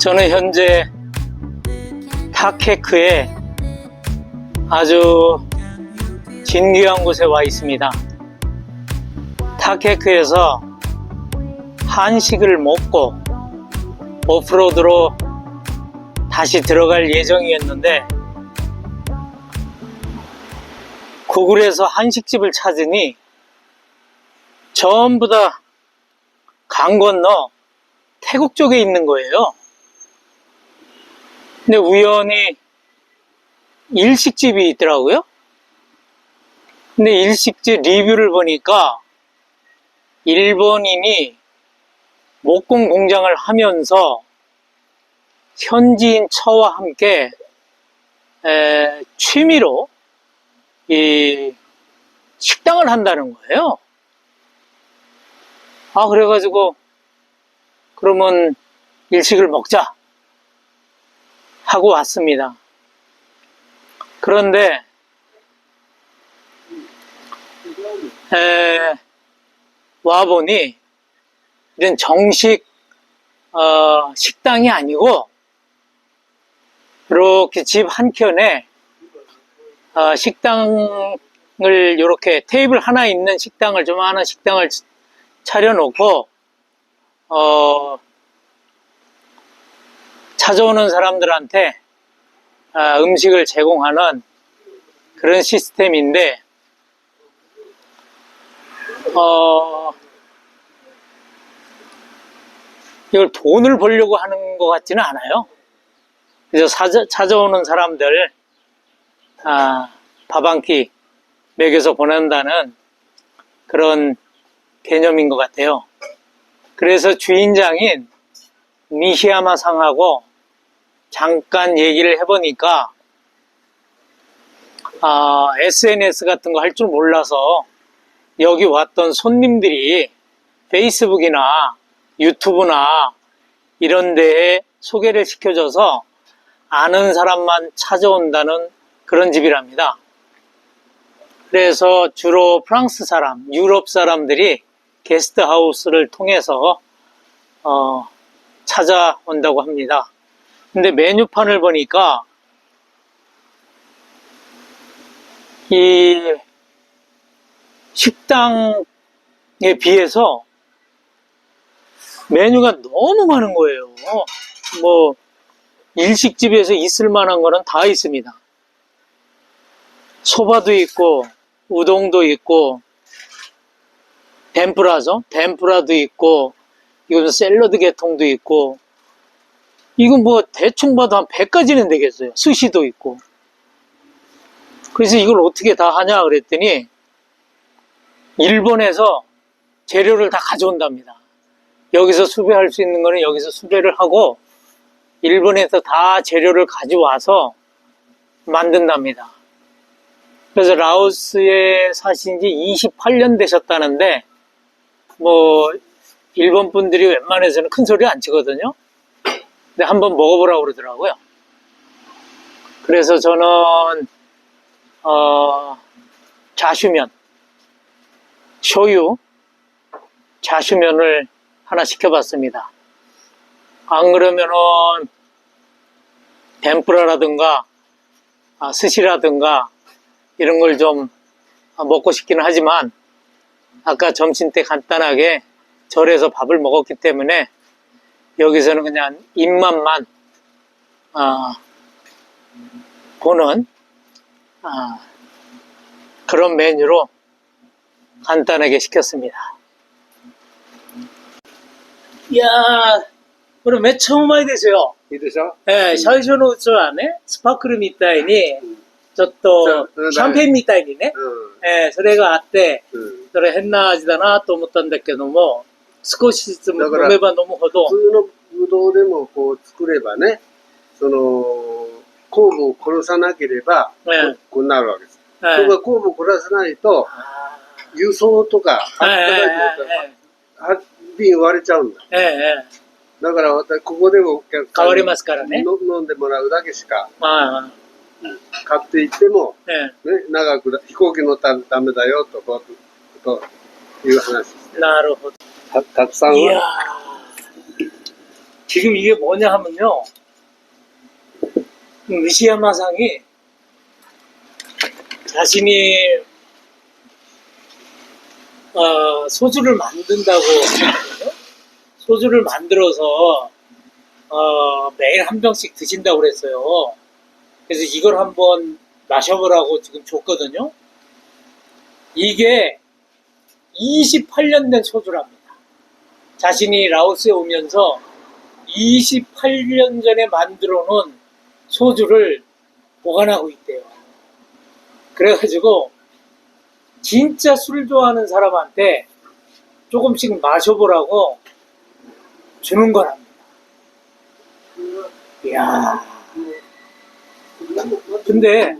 저는 현재 타케크에 아주 진귀한 곳에 와 있습니다. 타케크에서 한식을 먹고 오프로드로 다시 들어갈 예정이었는데 구글에서 한식집을 찾으니 전부 다 강 건너 태국 쪽에 있는 거예요. 근데 우연히 일식집이 있더라고요. 근데 일식집 리뷰를 보니까 일본인이 목공 공장을 하면서 현지인 처와 함께 에, 취미로 이 식당을 한다는 거예요. 아 그래가지고 그러면 일식을 먹자 하고 왔습니다. 그런데 에, 와보니 이런 정식 어, 식당이 아니고 이렇게 집 한켠에 어, 식당을 이렇게 테이블 하나 있는 식당을 좀 하는 식당을 차려놓고 어, 찾아오는 사람들한테 아, 음식을 제공하는 그런 시스템인데 어, 이걸 돈을 벌려고 하는 것 같지는 않아요. 그래서 사자- 찾아오는 사람들 아, 밥 한 끼 먹여서 보낸다는 그런 개념인 것 같아요. 그래서 주인장인 미히야마 상하고 잠깐 얘기를 해보니까 아, SNS 같은 거 할 줄 몰라서 여기 왔던 손님들이 페이스북이나 유튜브나 이런 데에 소개를 시켜줘서 아는 사람만 찾아온다는 그런 집이랍니다. 그래서 주로 프랑스 사람, 유럽 사람들이 게스트 하우스를 통해서 어, 찾아온다고 합니다. 근데 메뉴판을 보니까 이 식당에 비해서 메뉴가 너무 많은 거예요. 뭐 일식집에서 있을 만한 거는 다 있습니다. 소바도 있고 우동도 있고 덴프라죠. 덴프라도 있고 이건 샐러드 계통도 있고 이건 뭐 대충 봐도 한 100가지는 되겠어요. 스시도 있고. 그래서 이걸 어떻게 다 하냐 그랬더니 일본에서 재료를 다 가져온답니다. 여기서 수배할 수 있는 거는 여기서 수배를 하고 일본에서 다 재료를 가져와서 만든답니다. 그래서 라오스에 사신 지 28년 되셨다는데 뭐 일본 분들이 웬만해서는 큰 소리 안 치거든요. 근데 한번 먹어보라고 그러더라고요. 그래서 저는 어, 자슈면, 쇼유, 자슈면을 하나 시켜봤습니다. 안 그러면은 덴프라라든가 아, 스시라든가 이런 걸 좀 먹고 싶기는 하지만 아까 점심 때 간단하게 절에서 밥을 먹었기 때문에 여기서는 그냥 입맛만 어, 보는 어, 그런 메뉴로 간단하게 시켰습니다. 이야, 그럼 몇 천만 되세요? いいでしょ 예, 샤이쇼노 우츠 안에 스파크림 있다이니, 저또 저, 샴페인 みたいにね 예, それがあって、それ変な味だなと思ったんだけども、少しずつ飲めば飲むほど普、通のぶどうでもこう作ればね、その、酵母を殺さなければ、ええこうなるわけです。えーところが酵母を殺さないと、あ輸送とか、ーえー働いては瓶割れちゃうんだ。だから私、ここでもお客さんに変わりますからね。の飲んでもらうだけしか、まあ、買っていっても、えね、長くだ飛行機乗ったらダメだよとこうという話です。ーなるほど。 각, 각상은 이야. 지금 이게 뭐냐 하면요. 미시야마상이 자신이 어, 소주를 만든다고 소주를 만들어서 어, 매일 한 병씩 드신다고 그랬어요. 그래서 이걸 한번 마셔보라고 지금 줬거든요. 이게 28년 된 소주랍니다. 자신이 라오스에 오면서 28년 전에 만들어 놓은 소주를 보관하고 있대요. 그래가지고 진짜 술 좋아하는 사람한테 조금씩 마셔보라고 주는 거랍니다. 이야, 근데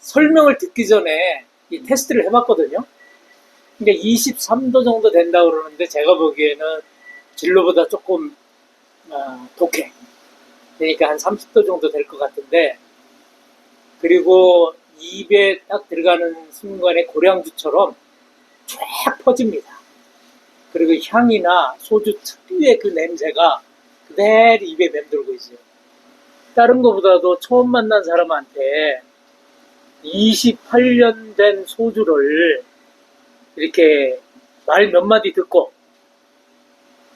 설명을 듣기 전에 이 테스트를 해봤거든요. 근데 23도 정도 된다고 그러는데 제가 보기에는 진로보다 조금 어, 독해. 그러니까 한 30도 정도 될 것 같은데 그리고 입에 딱 들어가는 순간에 고량주처럼 쫙 퍼집니다. 그리고 향이나 소주 특유의 그 냄새가 그대로 입에 맴돌고 있어요. 다른 것보다도 처음 만난 사람한테 28년 된 소주를 이렇게 말 몇 마디 듣고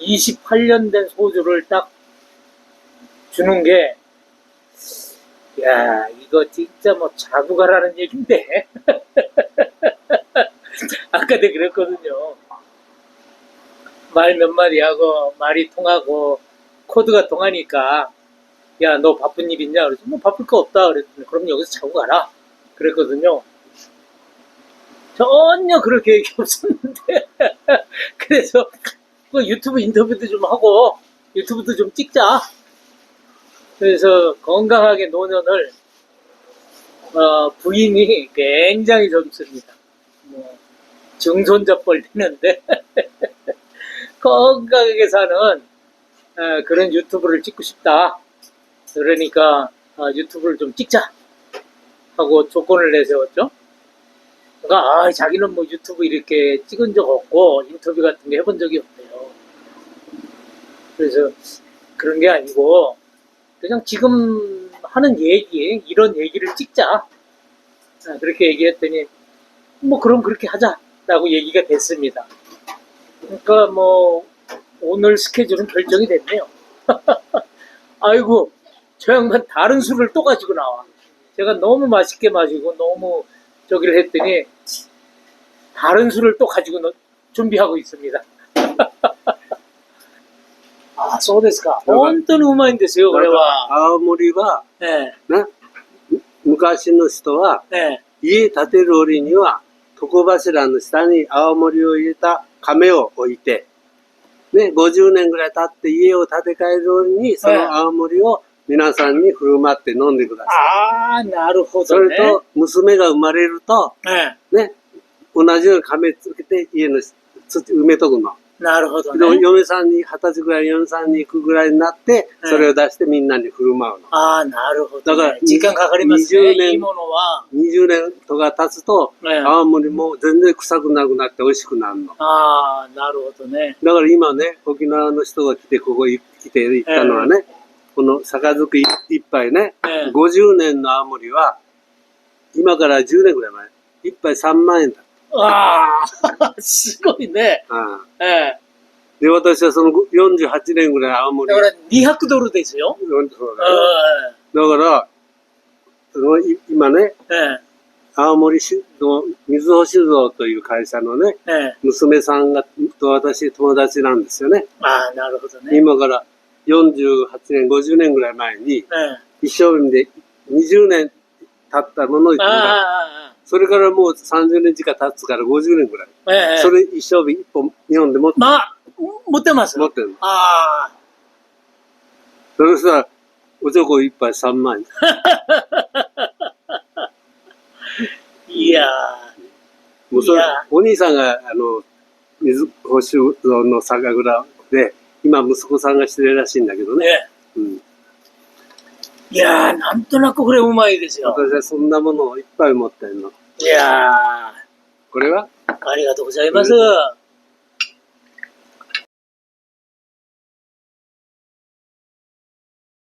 28년 된 소주를 딱 주는 게, 야, 이거 진짜 뭐 자고 가라는 얘긴데. 아까 내가 그랬거든요. 말 몇 마디 하고, 말이 통하고, 코드가 통하니까, 야, 너 바쁜 일 있냐? 그래서 뭐 바쁠 거 없다. 그랬더니, 그럼 여기서 자고 가라. 그랬거든요. 전혀 그럴 계획이 없었는데. 그래서 그 유튜브 인터뷰도 좀 하고, 유튜브도 좀 찍자. 그래서 건강하게 노년을, 어, 부인이 굉장히 젊습니다. 뭐, 증손자뻘 되는데, 건강하게 사는, 어, 그런 유튜브를 찍고 싶다. 그러니까, 어, 유튜브를 좀 찍자. 하고 조건을 내세웠죠. 그러니까, 아, 자기는 뭐 유튜브 이렇게 찍은 적 없고, 인터뷰 같은 게 해본 적이 없대요. 그래서 그런 게 아니고, 그냥 지금 하는 얘기, 이런 얘기를 찍자. 아, 그렇게 얘기했더니, 뭐, 그럼 그렇게 하자라고 얘기가 됐습니다. 그러니까 뭐, 오늘 스케줄은 결정이 됐네요. 아이고, 저 양반 다른 술을 또 가지고 나와. 제가 너무 맛있게 마시고 너무 저기를 했더니, 다른 술을 또 가지고 너- 준비하고 있습니다. 아,そうですか。本当にうまいんですよ、これは。青森は、えね、昔の人は、え、え家建てる折には、床柱の下に青森を入れた亀を置いて、ね、50年ぐらい経って家を建て替える折に、その青森を 皆さんに振る舞って飲んでくだえ。さああ、なるほい。そどね。れと、娘が生まれると、えね、同じように亀つけて家の土埋めとくの。え、なるほどでもね。嫁さんに、二十歳ぐらい嫁さんに行くぐらいになって、うんそれを出してみんなに振る舞うの。ああ、なるほど、ね。だから時間かかりますね。20年いいものは。20年とか経つと、ええ青森も全然臭くなくなって美味しくなるの。ああ、なるほどね。だから今ね、沖縄の人が来て、ここに来て行ったのはね、この杯一杯ね、ええ50年の青森は、今から10年ぐらい前、一杯3万円だ。ああ、すごいね。ああええ。で、私はその48年ぐらい青森だから200ドルですよ。そうだだから、そのい今ね、え、え青森市の水穂酒造という会社のね、え、ええ。娘さんがと私友達なんですよね。ああ、なるほどね。今から48年、50年ぐらい前に、ええ。一生瓶で20年経ったものをそれからもう30年近く経つから50年ぐらい。あ、ええ。それ一生瓶一本、日本で持ってまあ、持ってます。持ってるの。ああ、それさ、おちょこ一杯3万円。いやもうそれお兄さんが、あの、水穂酒造の酒蔵で、今息子さんがしてるらしいんだけどー、ね。ね。うん。いやー、なんとなくこれうまいですよ。私はそんなものをいっぱい持ってるの。いやー、これは？ありがとうございます。う